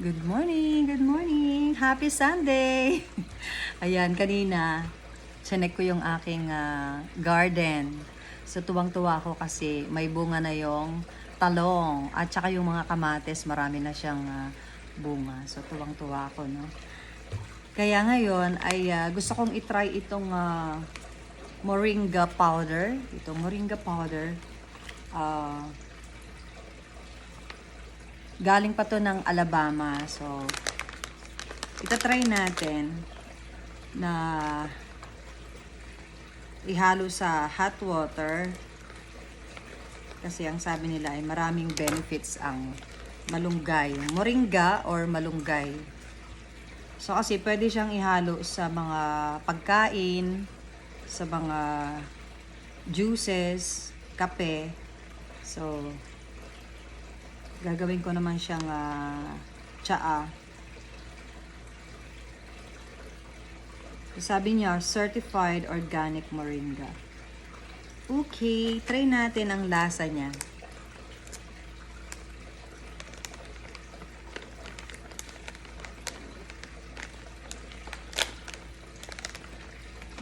Good morning, good morning. Happy Sunday. Ayan, kanina, chinek ko yung aking ah, garden. So, tuwang-tuwa ako kasi may bunga na yung talong at saka yung mga kamates, marami na siyang ah, bunga. So, tuwang-tuwa ako, no? Kaya ngayon ay ah, gusto kong itry itong ah, moringa powder. Itong moringa powder. Ah, Galing pa to ng Alabama. So, itatry natin na ihalo sa hot water. Kasi ang sabi nila ay maraming benefits ang malunggay. Moringa or malunggay. So, kasi pwede siyang ihalo sa mga pagkain, sa mga juices, kape. So, gagawin ko naman siyang ah, tsaa. Sabi niya, certified organic moringa. Okay, try natin ang lasa niya.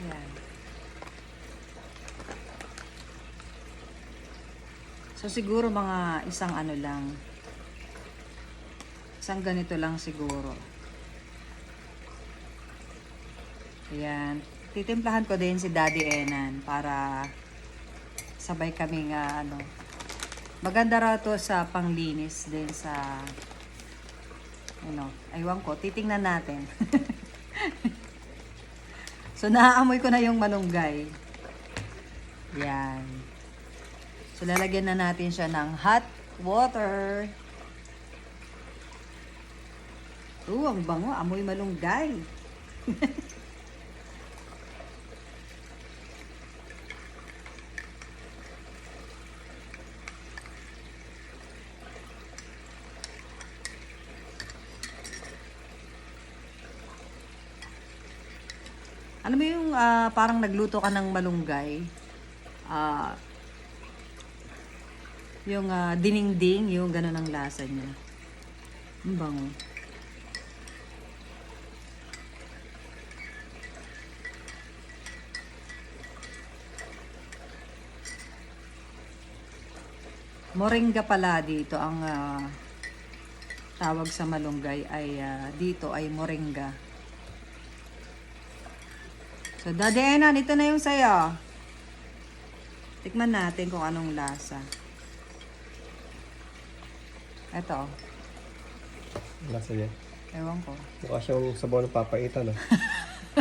Yan. So siguro mga isang ano lang. Isang ganito lang siguro. Ayan. Titimplahan ko din si Daddy Enan para sabay kami nga ano. Maganda raw to sa panglinis din sa ano, aywan ko, titingnan natin. so naaamoy ko na yung malunggay. Yan. So, lalagyan na natin siya ng hot water. Oo, ang bango. Amoy malunggay. Alam mo yung ah, parang nagluto ka ng malunggay? Ah, yung ah, diningding, yung gano'n ang lasa niya. Ang bango. Moringa pala dito ang ah, tawag sa malunggay ay ah, dito ay moringa. So, Daddy ito na yung sayo. Tikman natin kung anong lasa. Ito. Lasa niya. Ewan ko. Mukha siyang sabaw ng papaitan. Ah.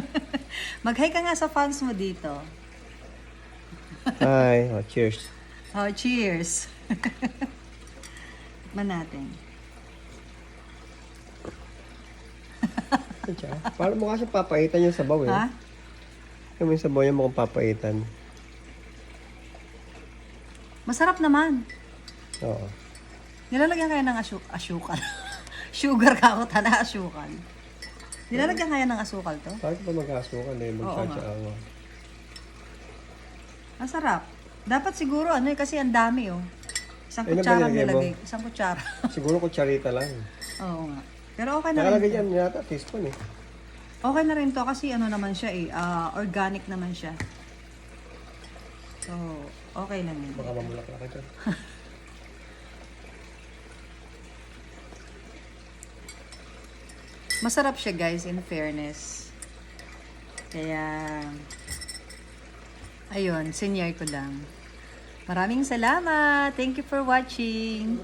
Mag-hi ka nga sa fans mo dito. Hi. Oh, cheers. Oh, cheers. Tikman natin. Parang mukha siyang papaitan yung sabaw eh. Ha? Yung may sabaw niya mukhang papaitan. Masarap naman. Oo. Nilalagyan kaya ng asu asukal. Sugar ka ako, tala asukal. Nilalagyan kaya ng asukal to? Bakit ba mag-asukan eh? Mag-chacha ako. Masarap. Dapat siguro ano eh, kasi ang dami oh. Isang Ilan ba kutsara nilagay mo? nilagay. Isang kutsara. Siguro kutsarita lang. Oo nga. Pero okay na rin. Nakalagay to. dyan yata teaspoon eh. Okay na rin to kasi ano naman siya eh, ah, organic naman siya. So, okay lang yun. Baka mamulak ka dyan. Masarap siya guys, in fairness. Kaya, ayun, senior ko lang. Maraming salamat. Thank you for watching.